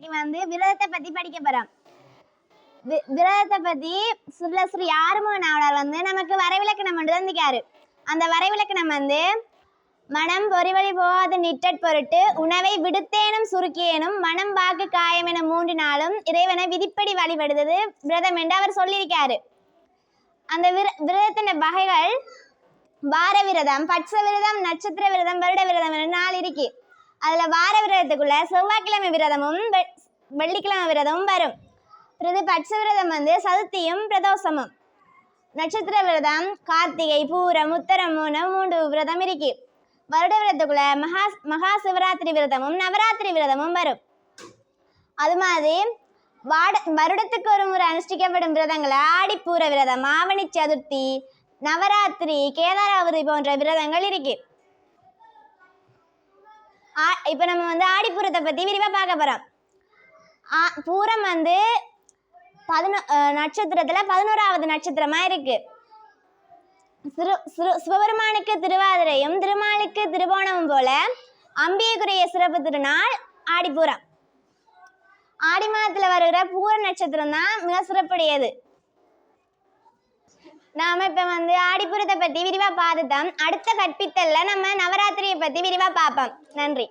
இன்னைக்கு வந்து விரதத்தை பத்தி படிக்க போறோம். விரதத்தை பத்தி சுல்லஸ்ரீ ஆறுமுக நாவலர் வந்து நமக்கு வரைவிலக்கணம் ஒன்று தந்திக்காரு அந்த வரைவிலக்கணம் வந்து மனம் பொறிவழி போகாது நிட்டட் பொருட்டு உணவை விடுத்தேனும் சுருக்கியேனும் மனம் வாக்கு காயம் என மூன்று நாளும் இறைவனை விதிப்படி வழிபடுவது விரதம் என்று அவர் சொல்லியிருக்காரு. அந்த விர விரதத்தின் வகைகள் வார விரதம் பட்ச விரதம் நட்சத்திர விரதம் வருட விரதம் என நாள் இருக்கு. அதில் வார விரதத்துக்குள்ள செவ்வாய்க்கிழமை விரதமும் வெ- வெள்ளிக்கிழமை விரதமும் வரும். பிறகு பட்ச விரதம் வந்து சதுர்த்தியும் பிரதோஷமும். நட்சத்திர விரதம் கார்த்திகை பூரம் உத்தரம் மூணு மூன்று விரதம் இருக்கு. வருட விரதத்துக்குள்ள மகா மகா சிவராத்திரி விரதமும் நவராத்திரி விரதமும் வரும். அது மாதிரி வாட வருடத்துக்கு ஒரு முறை அனுஷ்டிக்கப்படும் விரதங்களை ஆடிப்பூர விரதம் ஆவணி சதுர்த்தி நவராத்திரி கேதாராவதி போன்ற விரதங்கள் இருக்குது இப்போ நம்ம வந்து ஆடிப்பூரத்தை பற்றி விரிவாக பார்க்க போகிறோம் ஆ- பூரம் வந்து பதினோ நட்சத்திரத்தில் பதினோராவது நட்சத்திரமாக இருக்குது சிறு சிறு சிவபெருமானுக்கு திருவாதிரையும் திருமாலுக்கு திருவோணமும் போல அம்பிகைக்குரிய சிறப்பு திருநாள் ஆடிப்பூரம். ஆடி மாதத்தில் வருகிற பூர நட்சத்திரம் தான் மிக சிறப்புடையது. நாம இப்போ வந்து ஆடிப்புறத்தை பற்றி விரிவாக பார்த்துட்டோம். அடுத்த கற்பித்தலில் நம்ம நவராத்திரியை பற்றி விரிவாக பார்ப்போம். நன்றி.